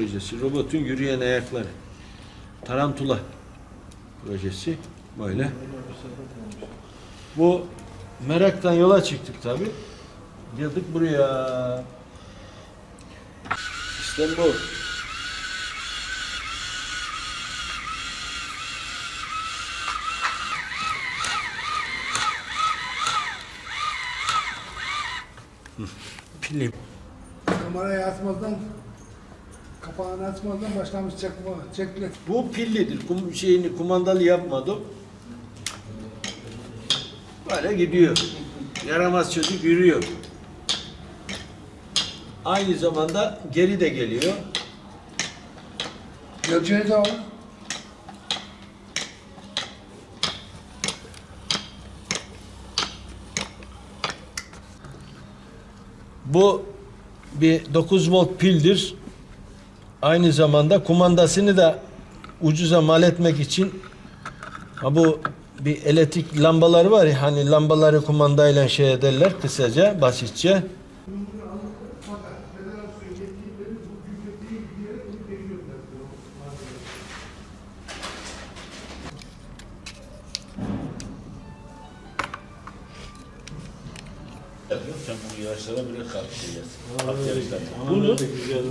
projesi. Robotun yürüyen ayakları. Tarantula projesi. Böyle. Bu meraktan yola çıktık tabi. Geldik buraya. Sistem bu. Pili. Kamerayı açmazdan, kapağını açmazdan başlamış çekme, çeklet. Bu pillidir. Kum, şeyini kumandalı yapmadım. Böyle gidiyor. Yaramaz çocuk yürüyor. Aynı zamanda geri de geliyor. Geleceği de o. Bu bir 9 volt pildir. Aynı zamanda kumandasını da ucuza mal etmek için ha bu bir elektrik lambaları var ya hani lambaları kumandayla şey ederler kısaca basitçe. Sen bunu yaşlara bile kalkışacaksın. Bunu,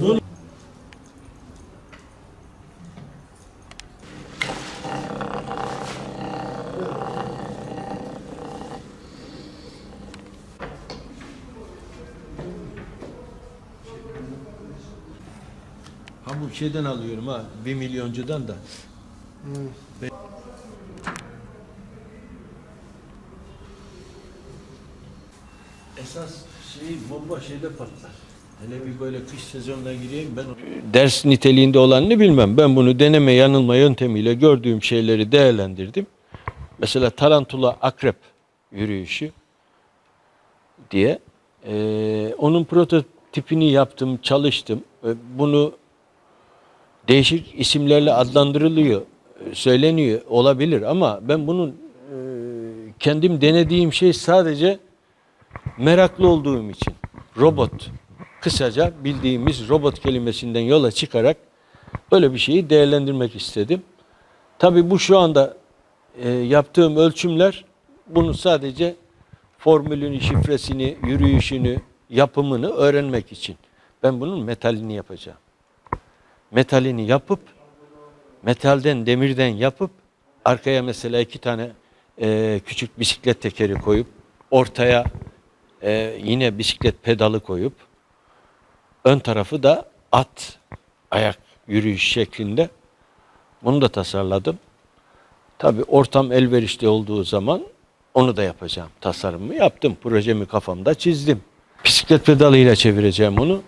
bunu Ha bu şeyden alıyorum ha. Bir milyoncudan da. Be- Esas şey bomba şeyde patlar. Hele bir böyle kış sezonuna gireyim ben. Ders niteliğinde olanını bilmem. Ben bunu deneme yanılma yöntemiyle gördüğüm şeyleri değerlendirdim. Mesela tarantula akrep yürüyüşü diye. Ee, onun prototipini yaptım, çalıştım. Bunu değişik isimlerle adlandırılıyor, e, söyleniyor olabilir ama ben bunun e, kendim denediğim şey sadece meraklı olduğum için robot kısaca bildiğimiz robot kelimesinden yola çıkarak böyle bir şeyi değerlendirmek istedim. Tabii bu şu anda e, yaptığım ölçümler bunun sadece formülünü, şifresini, yürüyüşünü, yapımını öğrenmek için. Ben bunun metalini yapacağım. Metalini yapıp metalden, demirden yapıp arkaya mesela iki tane e, küçük bisiklet tekeri koyup ortaya e, yine bisiklet pedalı koyup ön tarafı da at ayak yürüyüş şeklinde bunu da tasarladım. Tabii ortam elverişli olduğu zaman onu da yapacağım. Tasarımımı yaptım. Projemi kafamda çizdim. Bisiklet pedalıyla çevireceğim onu.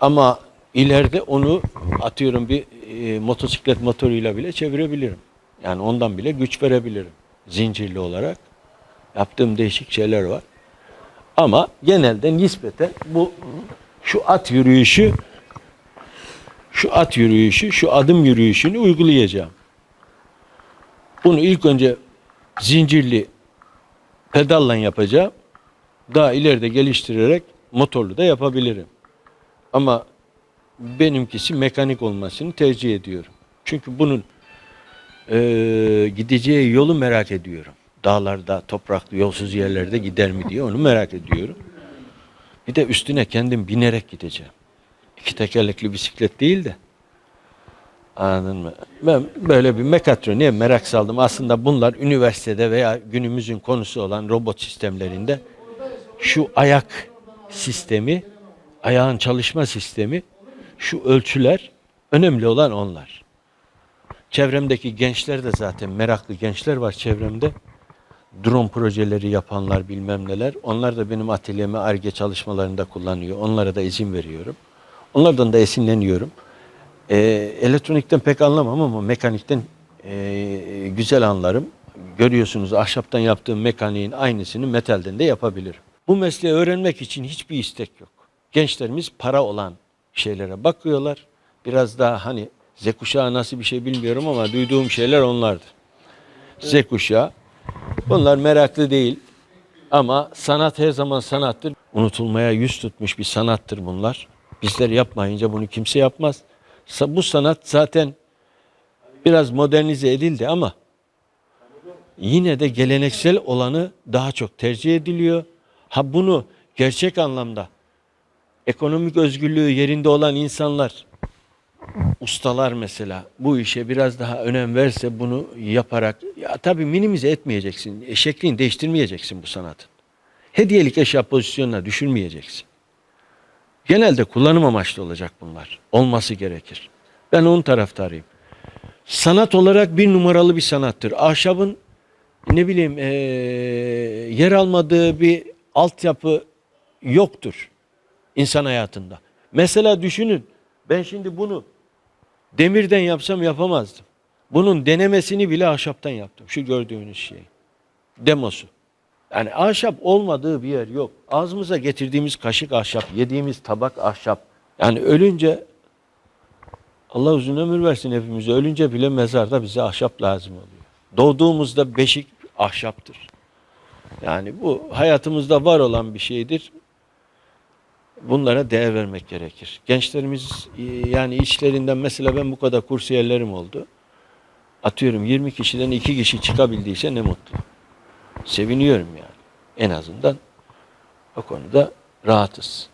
Ama ileride onu atıyorum bir e, motosiklet motoruyla bile çevirebilirim. Yani ondan bile güç verebilirim. Zincirli olarak. Yaptığım değişik şeyler var. Ama genelde nispeten bu şu at yürüyüşü şu at yürüyüşü, şu adım yürüyüşünü uygulayacağım. Bunu ilk önce zincirli pedalla yapacağım. Daha ileride geliştirerek motorlu da yapabilirim. Ama benimkisi mekanik olmasını tercih ediyorum. Çünkü bunun eee, gideceği yolu merak ediyorum. Dağlarda, topraklı, yolsuz yerlerde gider mi diye onu merak ediyorum. Bir de üstüne kendim binerek gideceğim. İki tekerlekli bisiklet değil de. Anladın mı? Ben böyle bir mekatroniğe merak saldım. Aslında bunlar üniversitede veya günümüzün konusu olan robot sistemlerinde şu ayak sistemi, ayağın çalışma sistemi, şu ölçüler önemli olan onlar. Çevremdeki gençler de zaten meraklı gençler var çevremde. Drone projeleri yapanlar bilmem neler. Onlar da benim atölyeme ARGE çalışmalarında kullanıyor. Onlara da izin veriyorum. Onlardan da esinleniyorum. Ee, elektronikten pek anlamam ama mekanikten ee, güzel anlarım. Görüyorsunuz ahşaptan yaptığım mekaniğin aynısını metalden de yapabilirim. Bu mesleği öğrenmek için hiçbir istek yok. Gençlerimiz para olan şeylere bakıyorlar. Biraz daha hani Z kuşağı nasıl bir şey bilmiyorum ama duyduğum şeyler onlardır. Z kuşağı. Bunlar meraklı değil. Ama sanat her zaman sanattır. Unutulmaya yüz tutmuş bir sanattır bunlar. Bizler yapmayınca bunu kimse yapmaz. Bu sanat zaten biraz modernize edildi ama yine de geleneksel olanı daha çok tercih ediliyor. Ha bunu gerçek anlamda ekonomik özgürlüğü yerinde olan insanlar, ustalar mesela bu işe biraz daha önem verse bunu yaparak ya tabii minimize etmeyeceksin. E, şeklini değiştirmeyeceksin bu sanatın. Hediyelik eşya pozisyonuna düşürmeyeceksin. Genelde kullanım amaçlı olacak bunlar. Olması gerekir. Ben onun taraftarıyım. Sanat olarak bir numaralı bir sanattır. Ahşabın ne bileyim eee, yer almadığı bir altyapı yoktur insan hayatında. Mesela düşünün ben şimdi bunu demirden yapsam yapamazdım. Bunun denemesini bile ahşaptan yaptım. Şu gördüğünüz şey. Demosu. Yani ahşap olmadığı bir yer yok. Ağzımıza getirdiğimiz kaşık ahşap, yediğimiz tabak ahşap. Yani ölünce Allah uzun ömür versin hepimize. Ölünce bile mezarda bize ahşap lazım oluyor. Doğduğumuzda beşik ahşaptır. Yani bu hayatımızda var olan bir şeydir. Bunlara değer vermek gerekir. Gençlerimiz e, yani içlerinden mesela ben bu kadar kursiyerlerim oldu. Atıyorum 20 kişiden 2 kişi çıkabildiyse ne mutlu. Seviniyorum yani. En azından o konuda rahatız.